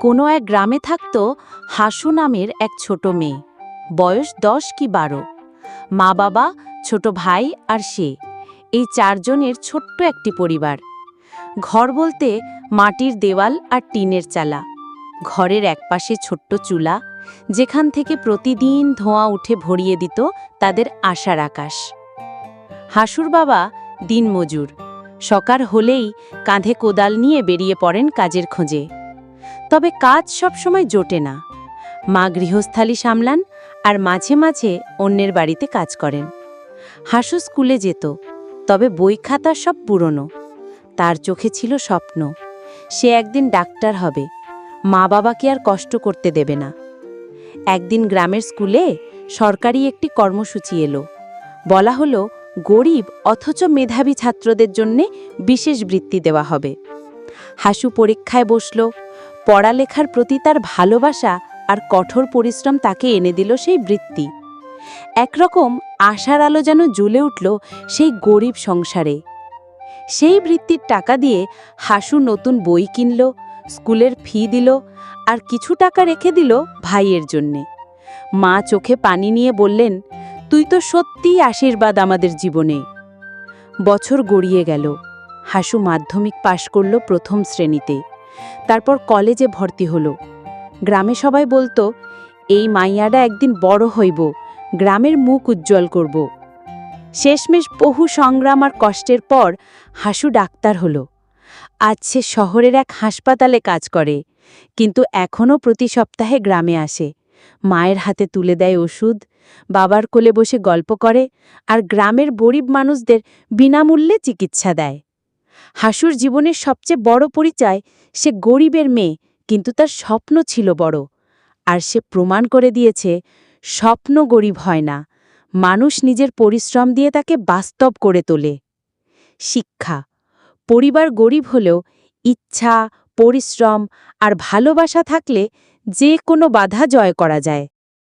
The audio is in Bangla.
কোনো এক গ্রামে থাকত হাসু নামের এক ছোট মেয়ে। বয়স দশ কি বারো। মা বাবা, ছোট ভাই আর সে। এই চারজনের ছোট্ট একটি পরিবার। ঘর বলতে মাটির দেওয়াল আর টিনের চালা। ঘরের একপাশে ছোট্ট চুলা, যেখান থেকে প্রতিদিন ধোঁয়া উঠে ভরিয়ে দিত তাদের আশার আকাশ। হাসুর বাবা দিনমজুর। সকার হলেই কাঁধে কোদাল নিয়ে বেরিয়ে পড়েন কাজের খোঁজে। তবে কাজ সবসময় জোটে না। মা গৃহস্থালী সামলান আর মাঝে মাঝে অন্যের বাড়িতে কাজ করেন। হাসু স্কুলে যেত, তবে বই খাতা সব পুরনো। তার চোখে ছিল স্বপ্ন, সে একদিন ডাক্তার হবে, মা বাবাকে আর কষ্ট করতে দেবে না। একদিন গ্রামের স্কুলে সরকারি একটি কর্মসূচি এলো। বলা হলো, গরিব অথচ মেধাবী ছাত্রদের জন্যে বিশেষ বৃত্তি দেওয়া হবে। হাসু পরীক্ষায় বসল পড়ালেখার প্রতি তার ভালোবাসা আর কঠোর পরিশ্রম তাকে এনে দিল সেই বৃত্তি। একরকম আশার আলো যেন জ্বলে উঠল সেই গরিব সংসারে। সেই বৃত্তির টাকা দিয়ে হাসু নতুন বই কিনল, স্কুলের ফি দিল আর কিছু টাকা রেখে দিল ভাইয়ের জন্যে। মা চোখে পানি নিয়ে বললেন, তুই তো সত্যিই আশীর্বাদ আমাদের জীবনে। বছর গড়িয়ে গেল। হাসু মাধ্যমিক পাশ করল প্রথম শ্রেণীতে। তারপর কলেজে ভর্তি হলো। গ্রামে সবাই বলতো, এই মাইয়াডা একদিন বড় হইব, গ্রামের মুখ উজ্জ্বল করব। শেষমেশ বহু সংগ্রাম আর কষ্টের পর হাসু ডাক্তার হলো। আজ সে শহরের এক হাসপাতালে কাজ করে, কিন্তু এখনও প্রতি সপ্তাহে গ্রামে আসে। মায়ের হাতে তুলে দেয় ওষুধ, বাবার কোলে বসে গল্প করে, আর গ্রামের গরিব মানুষদের বিনামূল্যে চিকিৎসা দেয়। হাসুর জীবনের সবচেয়ে বড় পরিচয়, সে গরিবের মেয়ে, কিন্তু তার স্বপ্ন ছিল বড়। আর সে প্রমাণ করে দিয়েছে, স্বপ্ন গরিব হয় না, মানুষ নিজের পরিশ্রম দিয়ে তাকে বাস্তব করে তোলে। শিক্ষা, পরিবার গরিব হলেও ইচ্ছা, পরিশ্রম আর ভালোবাসা থাকলে যে কোনো বাধা জয় করা যায়।